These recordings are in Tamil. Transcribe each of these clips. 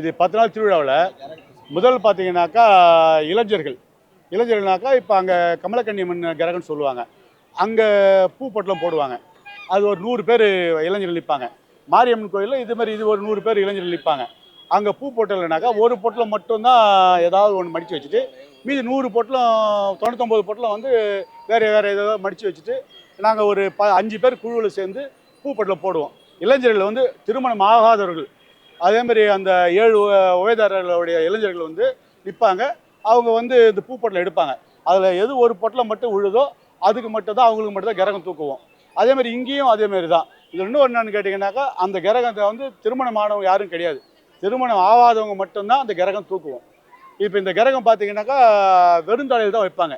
இது பத்து நாள் திருவிழாவில் முதல் பார்த்தீங்கன்னாக்கா இளைஞர்கள். இளைஞர்கள்னாக்கா இப்போ அங்கே கமலக்கண்ணியம்மன் கிரகம்னு சொல்லுவாங்க. அங்கே பூ பொட்டலம் போடுவாங்க. அது ஒரு நூறு பேர் இளைஞர்கள் நிற்பாங்க மாரியம்மன் கோயிலில் இது மாதிரி இது ஒரு நூறு பேர் இளைஞர்கள் நிற்பாங்க அங்கே பூ பொட்டலைனாக்கா ஒரு பொட்டலம் மட்டும்தான் ஏதாவது ஒன்று மடித்து வச்சுட்டு மீதி நூறு பொட்டலம் தொண்ணூத்தொம்பது பொட்டலம் வந்து வேறு வேறு ஏதாவது மடித்து வச்சுட்டு நாங்கள் ஒரு ப அஞ்சு பேர் குழுவில் சேர்ந்து பூ பொட்டலம் போடுவோம். இளைஞர்கள் வந்து திருமணம் ஆகாதவர்கள். அதே மாதிரி அந்த ஏழு உ- உயர்தாரர்களுடைய இளைஞர்கள் வந்து நிற்பாங்க அவங்க வந்து இந்த பூப்பொட்டில் எடுப்பாங்க. அதில் எது ஒரு பொட்டில் மட்டும் உழுதோ அதுக்கு மட்டும் தான் அவங்களுக்கு மட்டும் தான் கிரகம் தூக்குவோம். அதே மாதிரி இங்கேயும் அதே மாதிரி தான். இது இன்னும் என்னென்னு கேட்டிங்கன்னாக்கா அந்த கிரகத்தை வந்து திருமணம் ஆனவங்க யாரும் கிடையாது. திருமணம் ஆகாதவங்க மட்டும்தான் அந்த கிரகம் தூக்குவோம். இப்போ இந்த கிரகம் பார்த்தீங்கன்னாக்கா வெறுந்தலையில் தான் வைப்பாங்க.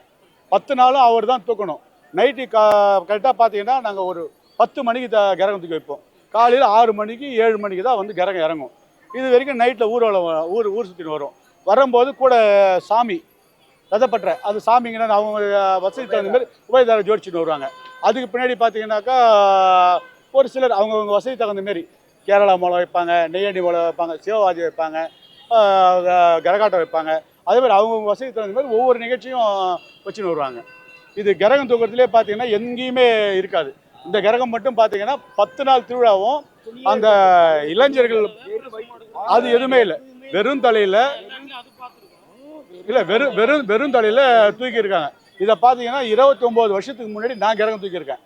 பத்து நாளும் அவர் தான் தூக்கணும். நைட்டு கா கரெக்டாக பார்த்தீங்கன்னா நாங்கள் ஒரு பத்து மணிக்கு த கிரகம் தூக்கி வைப்போம். காலையில் ஆறு மணிக்கு ஏழு மணிக்கு தான் வந்து கிரகம் இறங்கும். இது வரைக்கும் நைட்டில் ஊர்வலம் ஊர் ஊர் சுற்றின்னு வரும் வரும்போது கூட சாமி ரதப்பற்ற அது சாமிங்கன்னா அவங்க வசதி தகுந்த மாதிரி உபயதாரம் ஜோடிச்சுட்டு வருவாங்க. அதுக்கு பின்னாடி பார்த்தீங்கன்னாக்கா ஒரு சிலர் அவங்கவுங்க வசதி தகுந்த மாரி கேரளா மூலம் வைப்பாங்க நெய்யண்டி மூலம் வைப்பாங்க சிவவாதி வைப்பாங்க கரகாட்டம் வைப்பாங்க. அதே மாதிரி அவங்கவுங்க வசதி தகுந்த மாதிரி ஒவ்வொரு நிகழ்ச்சியும் வச்சுன்னு வருவாங்க. இது கிரகம் தூக்கத்திலே பார்த்தீங்கன்னா எங்கேயுமே இருக்காது. இந்த கிரகம் மட்டும் பார்த்தீங்கன்னா பத்து நாள் திருவிழாவும் அந்த இளைஞர்கள் அது எதுவுமே இல்லை. வெறும் தலையில் இல்லை வெறும் வெறும் வெறும் தலையில் தூக்கியிருக்காங்க. இதை பார்த்தீங்கன்னா இருபத்தி ஒம்பது வருஷத்துக்கு முன்னாடி நான் கிரகம் தூக்கியிருக்கேன்.